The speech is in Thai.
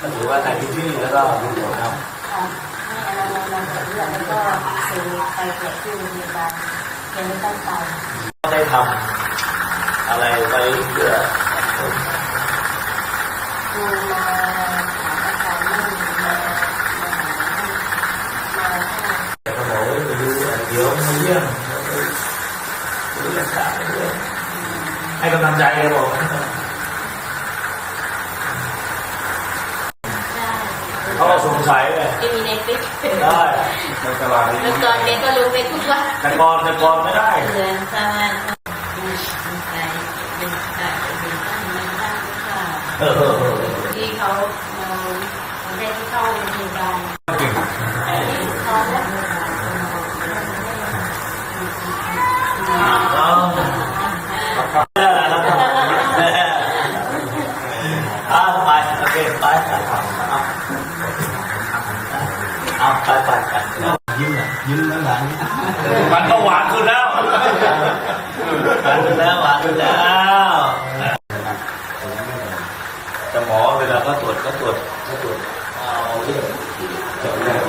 ก็ถือว่าในพื้นที่แล้วก็มีผลครับค่ะให้อนามัยมาตรวจเลือดแล้วก็ส่งไปตรวจที่โรงพยาบาลยังไม่ต้องไปได้ทำอะไรไปเพื่อสังคมคือมาถามอาการไม่มามามาให้แต่ก็บอกว่าไปดูเดี๋ยวมาเยี่ยมแล้วไปดูรักษาไปด้วยให้กำลังใจแกบอก เขาก็สงสัยเลยที่มีในฟิกได้ในตลาดนี้แล้วก่อนเด็กก็รู้ไปทุกวันแต่ก่อนแต่ก่อนไม่ได้เดือนสามวันเป็นใจเป็นใจเป็นตั้งมันตั้งค่ะเออเออเออที่เขามาได้ที่เข้าโรงพยาบาลเก่งเขาแบบเอาเออเอาไปโอเคไปเอาเอา ไปไกันยิ้มหน่ยิ้มแล้วหลังมันก็หวานขึ้นแล้วหวานขึ้นแล้วหวานขึ้นแล้วแต่หมอเวลาก็ตรวจก็ตรวจก็ตรวจเอาเรื่อง